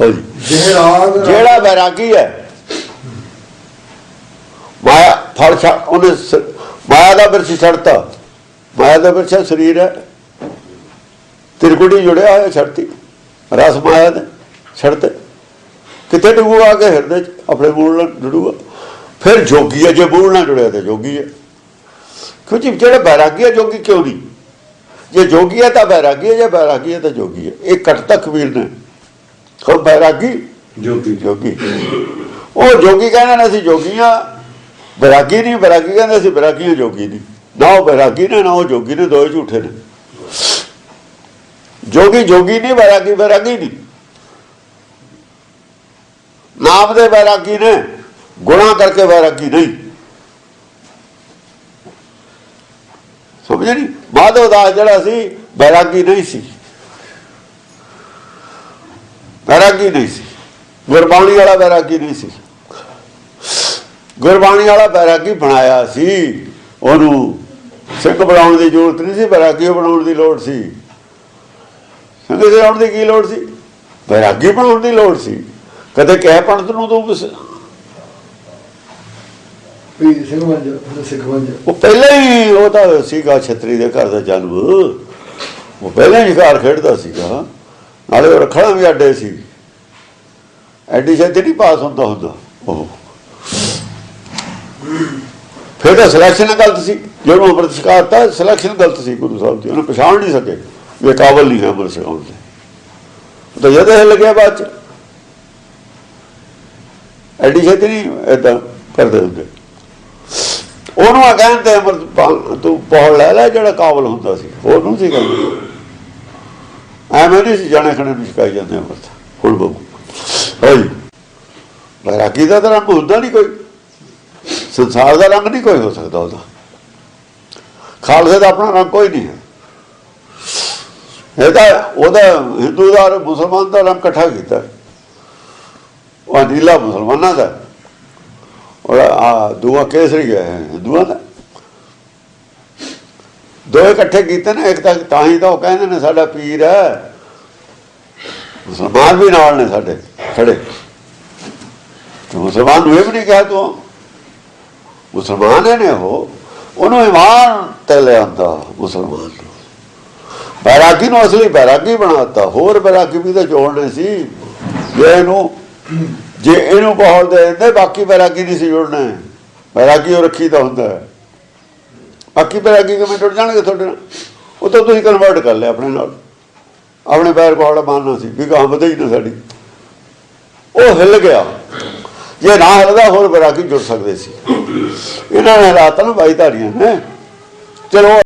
ਜਿਹੜਾ ਬੈਰਾਗੀ ਹੈ ਮਾਇਆ ਫਲ ਉਹਨੇ ਮਾਇਆ ਦਾ ਬਿਰਛ ਛੱਡਤਾ। ਮਾਇਆ ਦਾ ਬਿਰਛ ਸਰੀਰ ਹੈ। ਤਿਰਕੁੜੀ ਜੁੜਿਆ ਹੋਇਆ ਛੱਡਤੀ। ਰਸ ਮਾਇਆ ਦੇ ਛੱਡਤੇ। ਕਿਤੇ ਡੁੱਬੂਗਾ ਕੇ ਹਿਰਦੇ ਚ ਆਪਣੇ ਮੂਲ ਨਾਲ ਜੁੜੂਗਾ ਫਿਰ ਜੋਗੀ ਹੈ ਜੇ ਮੂਲ ਨਾਲ ਜੁੜਿਆ ਤੇ ਜੋਗੀ ਹੈ। ਕਿਉਂਕਿ ਜਿਹੜਾ ਬੈਰਾਗੀ ਹੈ ਜੋਗੀ ਕਿਉਂ ਨਹੀਂ? ਜੇ ਜੋਗੀ ਹੈ ਤਾਂ ਬੈਰਾਗੀ ਹੈ ਜੇ ਬੈਰਾਗੀ ਹੈ ਤਾਂ ਜੋਗੀ ਹੈ। ਇਹ ਕੱਟਤਾ ਕਬੀਰ ਨੇ। ਹੁਣ ਬੈਰਾਗੀ? ਜੋਗੀ। ਜੋਗੀ। ਉਹ ਜੋਗੀ ਕਹਿੰਦੇ ਨੇ ਅਸੀਂ ਜੋਗੀਆਂ। ਬੈਰਾਗੀ ਨਹੀਂ ਬੈਰਾਗੀ ਕਹਿੰਦੇ ਅਸੀਂ ਬੈਰਾਗੀਆਂ ਜੋਗੀ ਨਹੀਂ। ਨਾ ਉਹ ਬੈਰਾਗੀ ਨੇ ਨਾ ਉਹ ਜੋਗੀ ਨੇ ਦੋਏ ਝੂਠੇ ਨੇ। ਜੋਗੀ ਜੋਗੀ ਨਹੀਂ ਬੈਰਾਗੀ ਬੈਰਾਗੀ ਨਹੀਂ। ਨਾਮ ਦੇ ਬੈਰਾਗੀ ਨੇ ਗੁਣਾ ਕਰਕੇ ਬੈਰਾਗੀ ਨਹੀਂ। ਸਮਝ ਨਹੀਂ ਮਾਧੋ ਦਾਸ ਜਿਹੜਾ ਸੀ ਬੈਰਾਗੀ ਨਹੀਂ ਸੀ। ਬੈਰਾਗੀ ਨਹੀਂ ਸੀ। ਗੁਰਬਾਣੀ ਵਾਲਾ ਬੈਰਾਗੀ ਨਹੀਂ ਸੀ। ਗੁਰਬਾਣੀ ਵਾਲਾ ਬੈਰਾਗੀ ਬਣਾਇਆ ਸੀ। ਉਹਨੂੰ ਸਿੱਖ ਬਣਾਉਣ ਦੀ ਜ਼ਰੂਰਤ ਨਹੀਂ ਸੀ ਬੈਰਾਗੀ ਬਣਾਉਣ ਦੀ ਲੋੜ ਸੀ। ਸਿੰਘ ਬਣਾਉਣ ਦੀ ਕੀ ਲੋੜ ਸੀ? ਬੈਰਾਗੀ ਬਣਾਉਣ ਦੀ ਲੋੜ ਸੀ। ਕਦੇ ਕਹਿ ਪੰਡਤ ਨੂੰ ਤੂੰ ਉਹ ਪਹਿਲਾਂ ਹੀ ਉਹ ਤਾਂ ਸੀਗਾ ਛਤਰੀ ਦੇ ਘਰ ਦਾ ਜਨਮ। ਉਹ ਪਹਿਲਾਂ ਹੀ ਘਰ ਖੇਡਦਾ ਸੀਗਾ। ਨਾਲੇ ਉਹ ਰੱਖਣਾ ਵੀ ਅੱਡੇ ਸੀ। ਐਡੀ ਛੇਤੀ ਨਹੀਂ ਪਾਸ ਹੁੰਦਾ ਹੁੰਦਾ, ਉਹ। ਫਿਰ ਤਾਂ ਸਿਲੈਕਸ਼ਨ ਗਲਤ ਸੀ। ਜਦੋਂ ਅੰਮ੍ਰਿਤ ਛਕਾਤਾ ਸਿਲੈਕਸ਼ਨ ਗਲਤ ਸੀ ਗੁਰੂ ਸਾਹਿਬ ਦੀ। ਉਹਨੇ ਪਛਾਣ ਨਹੀਂ ਸਕੇ ਵੀ ਕਾਬਲ ਨਹੀਂ ਹੈ ਅੰਮ੍ਰਿਤ ਛਕਾਉਣ ਦੇ। ਉਹ ਤਾਂ ਜਦ ਇਹ ਲੱਗਿਆ ਬਾਅਦ ਚ। ਐਡੀ ਛੇਤੀ ਨਹੀਂ ਏਦਾਂ ਕਰਦੇ ਹੁੰਦੇ। ਉਹਨੂੰ ਆ ਕਹਿੰਦੇ ਅੰਮ੍ਰਿਤ ਤੂੰ ਪੌੜ ਲੈ ਲੈ ਜਿਹੜਾ ਕਾਬਲ ਹੁੰਦਾ ਸੀ। ਹੋਰ ਨੂੰ ਸੀ ਕਹਿੰਦੇ। ਐਵੇਂ ਨਹੀਂ ਸੀ ਜਾਣੇ ਖਣੇ ਨੂੰ ਸ਼ਿਕਾਈ ਜਾਂਦੇ ਅੰਮ੍ਰਿਤ ਹੁਣ ਬਗੂ ਹਾਂਜੀ ਬੈਰਾਗੀ ਦਾ ਤਾਂ ਰੰਗ ਹੁੰਦਾ ਨਹੀਂ ਕੋਈ। ਸੰਸਾਰ ਦਾ ਰੰਗ ਨਹੀਂ ਕੋਈ ਹੋ ਸਕਦਾ ਉਹਦਾ। ਖਾਲਸੇ ਦਾ ਆਪਣਾ ਰੰਗ ਕੋਈ ਨਹੀਂ ਹੈ। ਇਹ ਤਾਂ ਉਹਦਾ ਹਿੰਦੂ ਦਾ ਮੁਸਲਮਾਨ ਦਾ ਰੰਗ ਇਕੱਠਾ ਕੀਤਾ। ਉਹ ਨੀਲਾ ਮੁਸਲਮਾਨਾਂ ਦਾ। ਔਰ ਆ, ਦੂਆ ਕੇਸਰੀ ਹੈ, ਹਿੰਦੂਆਂ ਦਾ। ਦੋ ਇਕੱਠੇ ਕੀਤੇ ਨੇ, ਇੱਕ ਤਾਂ ਤਾਂ ਹੀ ਤਾਂ ਉਹ ਕਹਿੰਦੇ ਨੇ ਸਾਡਾ ਪੀਰ ਹੈ। ਮੁਸਲਮਾਨ ਵੀ ਨਾਲ ਨੇ ਸਾਡੇ, ਖੜੇ। ਮੁਸਲਮਾਨ ਨੂੰ ਇਹ ਵੀ ਨਹੀਂ ਕਿਹਾ ਤੂੰ। ਮੁਸਲਮਾਨ ਹੈ ਨੇ ਉਹ, ਉਹਨੂੰ ਇਮਾਨ ਤੇ ਲਿਆਂਦਾ ਮੁਸਲਮਾਨ ਨੂੰ। ਬੈਰਾਗੀ ਨੂੰ ਅਸਲੀ ਬੈਰਾਗੀ ਬਣਾਤਾ, ਹੋਰ ਬੈਰਾਗੀ ਵੀ ਤਾਂ ਜੋੜਨੇ ਸੀ। ਜੇ ਇਹਨੂੰ ਜੇ ਇਹਨੂੰ ਬਹੁਤ ਦੇ ਦਿੰਦੇ, ਬਾਕੀ ਬੈਰਾਗੀ ਨਹੀਂ ਸੀ ਜੋੜਨਾ। ਬੈਰਾਗੀ ਉਹ ਰੱਖੀ ਤਾਂ ਹੁੰਦਾ ਹੈ। ਬਾਕੀ ਬੈਰਾਗੀ ਕਿਵੇਂ ਟੁੱਟ ਜਾਣਗੇ ਤੁਹਾਡੇ ਨਾਲ? ਉਹ ਤਾਂ ਤੁਸੀਂ ਕਨਵਰਟ ਕਰ ਲਿਆ ਆਪਣੇ ਨਾਲ। ਆਪਣੇ ਪੈਰ ਕੋਲ ਮਾਨਣਾ ਸੀ, ਵੀ ਗਾਂ ਵਧਈ ਨਾ ਸਾਡੀ। ਉਹ ਹਿੱਲ ਗਿਆ। ਜੇ ਨਾ ਹਿਲਦਾ, ਹੋਰ ਬੈਰਾਗੀ ਜੁੜ ਸਕਦੇ ਸੀ। ਇਹਨਾਂ ਨੇ ਹਾਲਾਤਾਂ ਨਾ ਬਾਈ ਧਾਰੀਆਂ ਨੇ। ਚਲੋ